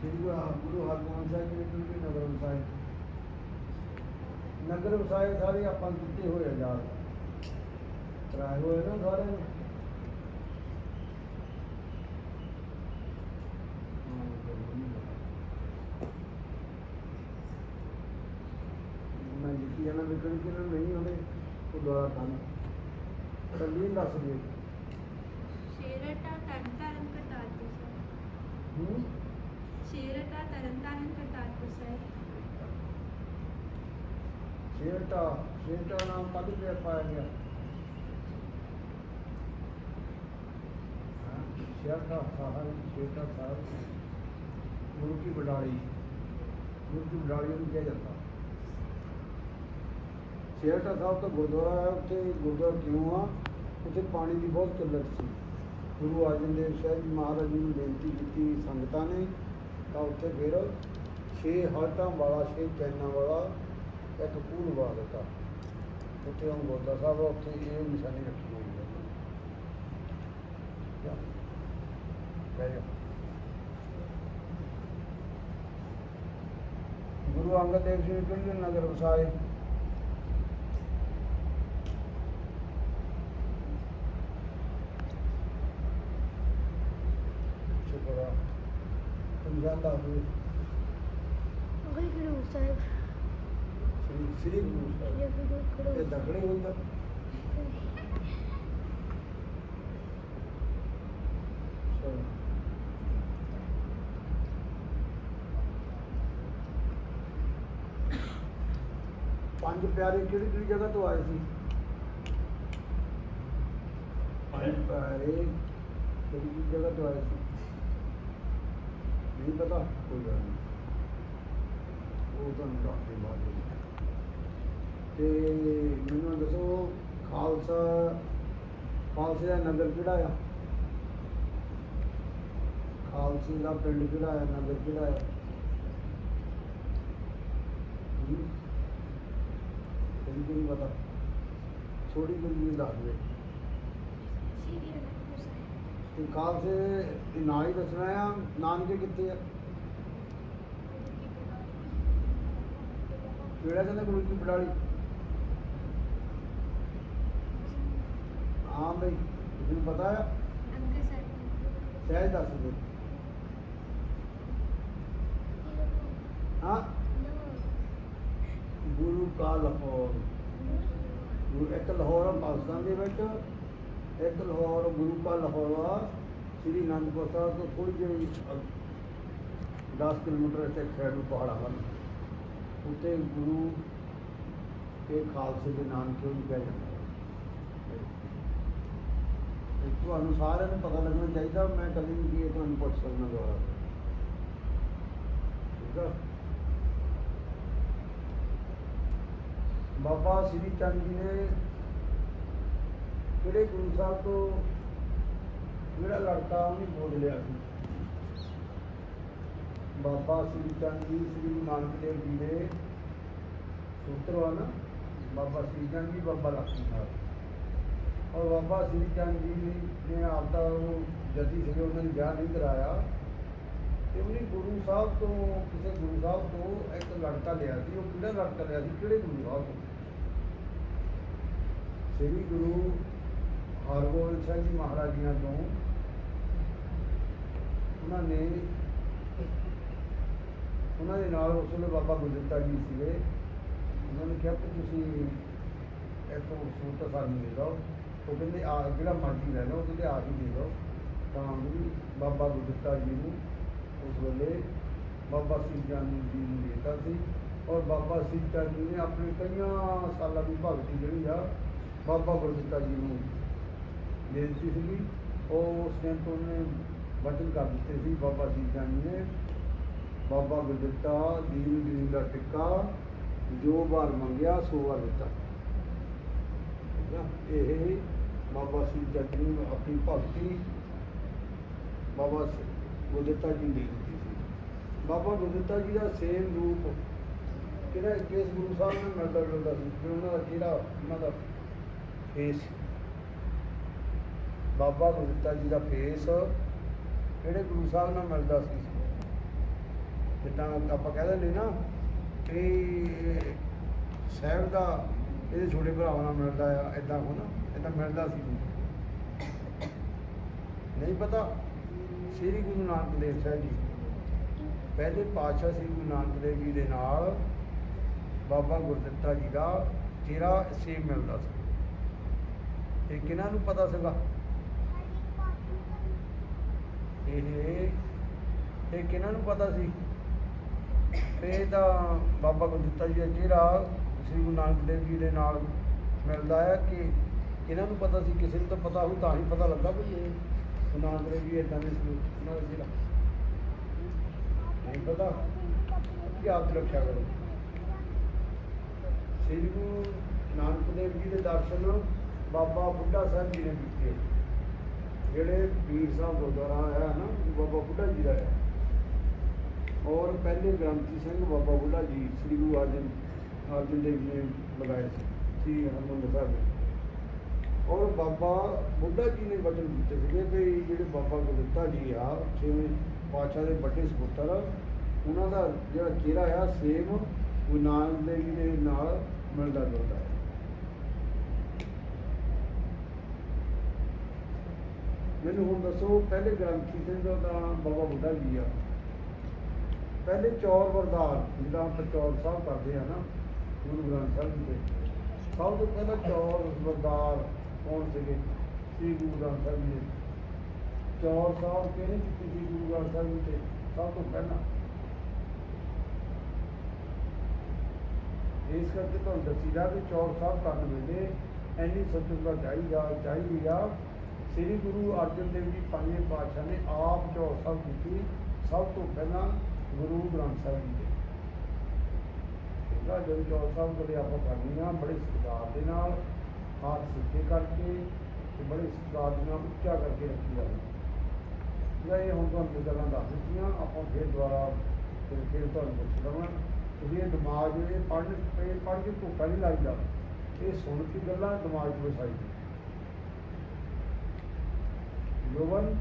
ਸ੍ਰੀ ਗੁਰੂ ਹਰਗੋਬਿੰਦ ਸਾਹਿਬ ਜੀ ਨੇ ਕਿਉਂਕਿ ਨਗਰ ਵਸਾਏ। ਨਗਰ ਵਸਾਏ ਸਾਰੇ ਆਪਾਂ ਦਿੱਤੇ ਹੋਏ ਆਜ਼ਾਦ ਕਰਾਏ ਹੋਏ ਨਾ ਸਾਰੇ ਮੈਂ ਜਿੱਤੀ ਜਾਣਾ ਵਿਕਣ ਕਿ ਨਹੀਂ ਹੁੰਦੇ ਉਹ ਦੁਆਰਾ ਕੰਮ ਕੱਲੀ ਦੱਸ ਦੇ ਸ਼ੇਰਟਾ ਤਰਨਤਾਰਨ ਕਰਤਾਰਪੁਰ ਸਾਹਿਬ ਹੂੰ ਸ਼ੇਰਟਾ ਤਰਨਤਾਰਨ ਕਰਤਾਰਪੁਰ ਸਾਹਿਬ ਸ਼ੇਰਟਾ ਸ਼ੇਰਟਾ ਨਾਮ ਕਦ ਤੇ ਪਾਇਆ ਗਿਆ ਹਾਂ, ਸਾਹਿਬ ਸ਼ੇਰਟਾ ਸਾਹਿਬ ਗੁਰੂ ਕੀ ਬਡਾਲੀ ਗੁਰੂ ਕੀ ਬਡਾਲੀ ਨੂੰ ਕਿਹਾ ਜਾਂਦਾ ਸ਼ੇਰਟਾ ਸਾਹਿਬ ਤਾਂ ਗੁਰਦੁਆਰਾ ਹੈ ਉੱਥੇ ਗੁਰਦੁਆਰਾ ਕਿਉਂ ਆ ਉੱਥੇ ਪਾਣੀ ਦੀ ਬਹੁਤ ਕਿੱਲਤ ਸੀ ਗੁਰੂ ਅਰਜਨ ਦੇਵ ਸਾਹਿਬ ਜੀ ਮਹਾਰਾਜ ਜੀ ਨੂੰ ਬੇਨਤੀ ਕੀਤੀ ਸੰਗਤਾਂ ਨੇ ਤਾਂ ਉੱਥੇ ਫਿਰ ਛੇ ਹਾਲਤਾਂ ਵਾਲਾ, ਛੇ ਚੈਨਾਂ ਵਾਲਾ ਇੱਕ ਪੂਲ ਵਾ ਦਿੱਤਾ। ਉੱਥੇ ਹੁਣ ਸਾਹਿਬ, ਉੱਥੇ ਇਹ ਨਿਸ਼ਾਨੀ ਰੱਖੀ ਹੋਈ ਹੈ। ਗੁਰੂ ਅੰਗਦ ਦੇਵ ਜੀ ਨੇ ਕਿਹੜੇ ਨਗਰ ਵਸਾਏ? ਸ਼ੁਕਰ ਆ। ਪੰਜਾਬ ਦਾ ਗੁਰੂ ਗੁਰੂ ਸਾਹਿਬ ਸ੍ਰੀ ਸ੍ਰੀ ਗੁਰੂ ਸਾਹਿਬ ਇਹ ਗੁਰੂ ਇਹ ਕਰੋ ਦਖੜੇ ਹੁੰਦਾ ਚਲੋ ਪੰਜ ਪਿਆਰੇ ਕਿਹੜੀ ਕਿਹੜੀ ਜਗ੍ਹਾ ਤੋਂ ਆਏ ਸੀ? ਪੰਜ ਪਿਆਰੇ ਕਿਹੜੀ ਕਿਹੜੀ ਜਗ੍ਹਾ ਤੋਂ ਆਏ ਸੀ? ਨਹੀਂ ਪਤਾ, ਕੋਈ ਗੱਲ ਨਹੀਂ। ਉਹ ਤੁਹਾਨੂੰ ਦੱਸ ਬਾਅਦ ਵਿੱਚ। ਤੇ ਮੈਨੂੰ ਦੱਸੋ, ਖਾਲਸਾ, ਖਾਲਸੇ ਦਾ ਨਗਰ ਕਿਹੜਾ ਆ? ਖਾਲਸੇ ਦਾ ਪਿੰਡ ਕਿਹੜਾ ਆ, ਨਗਰ ਕਿਹੜਾ ਆ? ਤੈਨੂੰ ਨਹੀਂ ਪਤਾ? ਥੋੜੀ ਜਿਹੀ ਦੱਸ ਦੇ। ਸ਼੍ਰੀ ਅਨੰਦਪੁਰ ਸਾਹਿਬ ਤੇ ਖਾਲਸੇ ਦੇ ਹੀ ਦੱਸਣਾ ਆ, ਨਾਨਕੇ ਕਿੱਥੇ ਆ? ਕਿਹੜਾ ਕਹਿੰਦਾ ਗੁਰੂ ਕੀ ਬਡਾਲੀ ਹਾਂ ਬਈ ਤੁਹਾਨੂੰ ਪਤਾ ਆ? ਸਹਿਜ ਦੱਸ ਦੇ। ਹਾਂ? ਗੁਰੂ ਕਾ ਲਾਹੌਰ। ਗੁਰੂ ਇੱਕ ਲਾਹੌਰ ਪਾਕਿਸਤਾਨ ਦੇ ਵਿੱਚ। ਇੱਕ ਲਾਹੌਰ, ਗੁਰੂ ਕਾ ਲਾਹੌਰ ਸ੍ਰੀ ਅਨੰਦਪੁਰ ਸਾਹਿਬ ਤੋਂ ਥੋੜੀ ਜਿਹੀ 10 ਕਿਲੋਮੀਟਰ ਇੱਥੇ ਖੈਰ ਨੂੰ ਪਹਾੜਾਂ ਹਨ ਉੱਤੇ ਗੁਰੂ ਇਹ ਖਾਲਸੇ ਦੇ ਨਾਮ ਕਿਉਂ ਨਹੀਂ ਕਿਹਾ ਜਾਂਦਾ ਇਹ ਤੁਹਾਨੂੰ ਸਾਰਿਆਂ ਨੂੰ ਪਤਾ ਲੱਗਣਾ ਚਾਹੀਦਾ, ਮੈਂ ਕਦੇ ਵੀ ਇਹ ਤੁਹਾਨੂੰ ਪੁੱਛ ਸਕਦਾ ਦੁਆਰਾ ਠੀਕ ਆ? ਬਾਬਾ ਸ੍ਰੀ ਚੰਦ ਜੀ ਨੇ ਕਿਹੜੇ ਗੁਰੂ ਸਾਹਿਬ ਤੋਂ ਜਿਹੜਾ ਲੜਕਾ ਉਹਨੇ ਬੋਲ ਲਿਆ ਸੀ। ਬਾਬਾ ਸ੍ਰੀ ਚੰਦ ਜੀ ਸ੍ਰੀ ਗੁਰੂ ਨਾਨਕ ਦੇਵ ਜੀ ਦੇ ਸੂਤਰ ਨਾ, ਬਾਬਾ ਸ੍ਰੀ ਚੰਦ ਜੀ ਬਾਬਾ ਲక్ష్ਮੀ ਨਾਥ। ਔਰ ਬਾਬਾ ਸ੍ਰੀ ਚੰਦ ਜੀ ਨੇ ਆਪਦਾ ਉਹ ਜੱਦੀ ਸੀਗੇ, ਉਹਨਾਂ ਨੇ ਵਿਆਹ ਨਹੀਂ ਕਰਾਇਆ। ਤੇ ਉਹਨੇ ਗੁਰੂ ਸਾਹਿਬ ਤੋਂ, ਕਿਸੇ ਗੁਰੂ ਸਾਹਿਬ ਤੋਂ ਇੱਕ ਲੜਕਾ ਲਿਆ ਸੀ। ਉਹ ਕਿਹੜਾ ਲੜਕਾ ਲਿਆ ਸੀ? ਕਿਹੜੇ ਗੁਰੂ ਸਾਹਿਬ ਤੋਂ? ਸ੍ਰੀ ਗੁਰੂ ਹਰਗੋਬਿੰਦ ਸਿੰਘ ਜੀ ਮਹਾਰਾਜ ਜੀਆਂ ਤੋਂ ਉਹਨਾਂ ਨੇ ਉਹਨਾਂ ਦੇ ਨਾਲ ਉਸ ਵੇਲੇ ਬਾਬਾ ਗੁਰਦਿੱਤਾ ਜੀ ਸੀਗੇ। ਉਹਨਾਂ ਨੇ ਕਿਹਾ ਕਿ ਤੁਸੀਂ ਇੱਕ ਸੂਤ ਸਾਨੂੰ ਦੇ ਦਿਓ ਉਹ ਕਹਿੰਦੇ, ਆ, ਜਿਹੜਾ ਮਰਜ਼ੀ ਲੈ ਲਓ ਕਹਿੰਦੇ ਆ ਕੇ ਦੇ ਦਿਓ। ਤਾਂ ਵੀ ਬਾਬਾ ਗੁਰਦਿੱਤਾ ਜੀ ਨੂੰ ਉਸ ਵੇਲੇ ਬਾਬਾ ਸ੍ਰੀ ਚੰਦ ਜੀ ਨੂੰ ਦਿੱਤਾ ਸੀ। ਔਰ ਬਾਬਾ ਸ੍ਰੀ ਚੰਦ ਜੀ ਨੇ ਆਪਣੇ ਕਈਆਂ ਸਾਲਾਂ ਦੀ ਭਗਤੀ ਜਿਹੜੀ ਆ, ਬਾਬਾ ਗੁਰਦਿੱਤਾ ਜੀ ਨੂੰ ਦੇ ਦਿੱਤੀ ਸੀਗੀ। ਉਹ ਉਸ ਟਾਈਮ ਤੋਂ ਉਹਨੇ ਵਚਨ ਕਰ ਦਿੱਤੇ ਸੀ, ਬਾਬਾ ਸ੍ਰੀ ਜੀ ਨੇ। ਬਾਬਾ ਗੁਰਦਿੱਤਾ ਦੀਨ ਦੀਨ ਦਾ ਟਿੱਕਾ ਜੋ ਵਾਰ ਮੰਗਿਆ, ਸੋ ਵਾਰ ਦਿੱਤਾ। ਇਹ ਬਾਬਾ ਸ੍ਰੀ ਜੀ ਨੂੰ ਆਪਣੀ ਭਗਤੀ ਬਾਬਾ ਗੁਰਦਿੱਤਾ ਜੀ ਨੂੰ ਦੇ ਦਿੱਤੀ ਸੀ। ਬਾਬਾ ਗੁਰਦਿੱਤਾ ਜੀ ਦਾ ਸੇਮ ਰੂਪ ਕਿਹੜਾ ਕਿਸ ਗੁਰੂ ਸਾਹਿਬ ਨਾਲ ਮਿਲਦਾ ਜੁਲਦਾ ਸੀ ਉਹਨਾਂ ਦਾ ਕਿਹੜਾ, ਉਹਨਾਂ ਦਾ ਫੇਸ ਬਾਬਾ ਗੁਰਦਿੱਤਾ ਜੀ ਦਾ ਫੇਸ ਕਿਹੜੇ ਗੁਰੂ ਸਾਹਿਬ ਨਾਲ ਮਿਲਦਾ ਸੀ? ਜਿੱਦਾਂ ਆਪਾਂ ਕਹਿ ਦਿੰਦੇ ਨਾ ਕਿ ਸਾਹਿਬ ਦਾ ਇਹਦੇ ਛੋਟੇ ਭਰਾਵਾਂ ਨਾਲ ਮਿਲਦਾ ਆ ਇਦਾਂ ਹੋ ਨਾ ਇਦਾਂ ਮਿਲਦਾ ਸੀ। ਨਹੀਂ ਪਤਾ, ਸ੍ਰੀ ਗੁਰੂ ਨਾਨਕ ਦੇਵ ਸਾਹਿਬ ਜੀ, ਪਹਿਲੇ ਪਾਤਸ਼ਾਹ ਸ੍ਰੀ ਗੁਰੂ ਨਾਨਕ ਦੇਵ ਜੀ ਦੇ ਨਾਲ ਬਾਬਾ ਗੁਰਦਿੱਤਾ ਜੀ ਦਾ ਚਿਹਰਾ ਸੇਮ ਮਿਲਦਾ ਸੀ। ਇਹ ਕਿਹਨਾਂ ਨੂੰ ਪਤਾ ਸੀਗਾ? ਇਹ ਇਹ ਕਿਹਨਾਂ ਨੂੰ ਪਤਾ ਸੀ? ਇਹ ਤਾਂ ਬਾਬਾ ਗੁਰਦਿੱਤਾ ਜੀ ਦਾ ਚਿਹਰਾ ਸ੍ਰੀ ਗੁਰੂ ਨਾਨਕ ਦੇਵ ਜੀ ਦੇ ਨਾਲ ਮਿਲਦਾ ਹੈ ਕਿ ਇਹਨਾਂ ਨੂੰ ਪਤਾ ਸੀ, ਕਿਸੇ ਨੂੰ ਤਾਂ ਪਤਾ ਹੋਊ, ਤਾਂ ਹੀ ਪਤਾ ਲੱਗਾ ਵੀ ਇਹ ਗੁਰੂ ਨਾਨਕ ਦੇਵ ਜੀ ਇਦਾਂ ਦੇ ਸੀ ਇਹਨਾਂ ਦਾ ਚਿਹਰਾ ਨਹੀਂ ਪਤਾ। ਕੀ ਆਪ ਰੱਖਿਆ ਕਰੋ। ਸ੍ਰੀ ਗੁਰੂ ਨਾਨਕ ਦੇਵ ਜੀ ਦੇ ਦਰਸ਼ਨ ਬਾਬਾ ਬੁੱਢਾ ਸਾਹਿਬ ਜੀ ਨੇ ਕੀਤੇ। ਜਿਹੜੇ ਪੀਰ ਸਾਹਿਬ ਗੁਰਦੁਆਰਾ ਹੈ ਨਾ, ਉਹ ਬਾਬਾ ਬੁੱਢਾ ਜੀ ਦਾ ਹੈ ਔਰ ਪਹਿਲੇ ਗ੍ਰੰਥੀ ਸਿੰਘ ਬਾਬਾ ਬੁੱਢਾ ਜੀ, ਸ੍ਰੀ ਗੁਰੂ ਅਰਜਨ ਅਰਜਨ ਦੇਵ ਜੀ ਨੇ ਲਗਾਏ ਸੀ, ਸ੍ਰੀ ਹਰਿਮੰਦਰ ਸਾਹਿਬ ਦੇ। ਔਰ ਬਾਬਾ ਬੁੱਢਾ ਜੀ ਨੇ ਵਚਨ ਦਿੱਤੇ ਸੀਗੇ ਵੀ ਜਿਹੜੇ ਬਾਬਾ ਗੁਰਦਿੱਤਾ ਜੀ ਆ, ਛੇਵੇਂ ਪਾਤਸ਼ਾਹ ਦੇ ਵੱਡੇ ਸਪੁੱਤਰ, ਉਹਨਾਂ ਦਾ ਜਿਹੜਾ ਚਿਹਰਾ ਆ, ਸੇਮ ਗੁਰੂ ਨਾਨਕ ਦੇਵ ਜੀ ਦੇ ਨਾਲ ਮਿਲਦਾ ਜੁਲਦਾ ਹੈ ਮੈਨੂੰ ਹੁਣ ਦੱਸੋ, ਪਹਿਲੇ ਗ੍ਰੰਥੀ ਸਿੰਘ ਦਾ ਤਾਂ ਬਾਬਾ ਬੁੱਢਾ ਜੀ ਆ। ਪਹਿਲੇ ਚੌਰ ਵਰਦਾਰ ਜਿਹੜਾ ਆਪਾਂ ਚੌਰ ਸਾਹਿਬ ਕਰਦੇ ਆ ਨਾ, ਗੁਰੂ ਗ੍ਰੰਥ ਸਾਹਿਬ ਦੇ। ਸਭ ਤੋਂ ਪਹਿਲਾਂ ਚੌਰ ਵਰਦਾਰ ਕੌਣ ਸੀਗੇ? ਸ੍ਰੀ ਗੁਰੂ ਗ੍ਰੰਥ ਸਾਹਿਬ ਜੀ ਚੌਰ ਸਾਹਿਬ ਕਿਹਨੇ ਕੀਤੀ ਸੀ ਗੁਰੂ ਗ੍ਰੰਥ ਸਾਹਿਬ ਜੀ ਤੇ ਸਭ ਤੋਂ ਪਹਿਲਾਂ। ਇਸ ਕਰਕੇ ਤੁਹਾਨੂੰ ਦੱਸੀਦਾ ਵੀ ਚੌਰ ਸਾਹਿਬ ਕਰਨ ਵੇਲੇ ਐਨੀ ਦਾ ਚਾਹੀਦਾ ਚਾਹੀਦੀ ਆ। ਸ੍ਰੀ ਗੁਰੂ ਅਰਜਨ ਦੇਵ ਜੀ ਪੰਜਵੇਂ ਪਾਤਸ਼ਾਹ ਨੇ ਆਪ ਚੌਰ ਸਾਹਿਬ ਕੀਤੀ, ਸਭ ਤੋਂ ਪਹਿਲਾਂ ਗੁਰੂ ਗ੍ਰੰਥ ਸਾਹਿਬ ਜੀ ਦੇ। ਇਹਦਾ ਜਦੋਂ ਚੌਰ ਸਾਹਿਬ ਕੋਲੇ ਆਪਾਂ ਕਰਨੀ ਆ ਬੜੇ ਸਤਿਕਾਰ ਦੇ ਨਾਲ, ਹੱਥ ਸਿੱਧੇ ਕਰਕੇ ਤੇ ਬੜੇ ਸਤਿਕਾਰ ਦੇ ਨਾਲ ਉੱਚਾ ਕਰਕੇ ਰੱਖੀ ਜਾਵੇ ਜਿਹੜਾ ਇਹ ਹੁਣ ਤੁਹਾਨੂੰ ਗੱਲਾਂ ਦੱਸ ਦਿੱਤੀਆਂ, ਆਪਾਂ ਫਿਰ ਦੁਬਾਰਾ ਫਿਰ ਫਿਰ ਤੁਹਾਨੂੰ ਪੁੱਛ ਲਵਾਂ ਤੁਸੀਂ ਇਹ ਦਿਮਾਗ ਇਹ ਪੜ੍ਹ ਪੜ੍ਹ ਕੇ ਧੋਖਾ ਨਹੀਂ ਲੱਗਦਾ ਇਹ ਸੁਣ ਕੇ ਗੱਲਾਂ ਦਿਮਾਗ 'ਚ ਵਸਾਈ no one